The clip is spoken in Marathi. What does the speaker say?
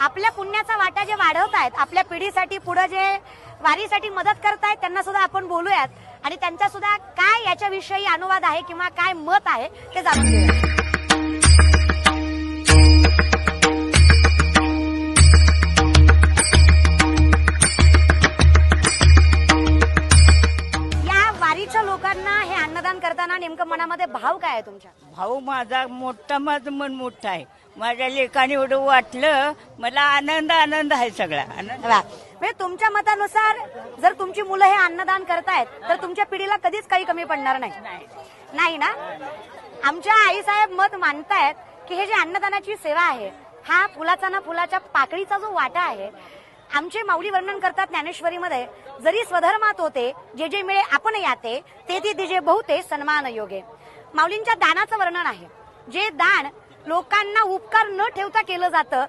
आपल्या पुण्याचा वाटा जे वाढवत आहेत आपल्या पिढीसाठी पुढे जे वारीसाठी मदत करतायत त्यांना सुद्धा आपण बोलूयात. आणि त्यांचा सुद्धा काय याच्याविषयी अनुवाद आहे किंवा काय मत आहे ते जाणून घेऊया या वारीच्या लोकांना हे अन्नदान करताना नेमकं मनामध्ये भाव काय आहे तुमच्या? भाऊ माझा मोठा माझं मन मोठं आहे. माझ्या लेखाने एवढं वाटलं मला आनंद आनंद आहे सगळा. आनंद. वा. म्हणजे तुमच्या मतानुसार जर तुमची मुलं हे अन्नदान करतायत तर तुमच्या पिढीला कधीच काही कमी पडणार नाही. नाही. ना? आमच्या आईसाहेब मत मानतायत की हे जे अन्नदानाची सेवा आहे हा फुलाचा ना फुलाच्या पाकळीचा जो वाटा आहे आमचे माऊली वर्णन करतात ज्ञानेश्वरीमध्ये जरी स्वधर्मात होते जे जे मिळे आपण याते ते ते दिजे बहुते सन्मान योगे. माऊलींच्या दानाचं वर्णन आहे. जे दान लोकांना उपकार न ठेवता केलं जातं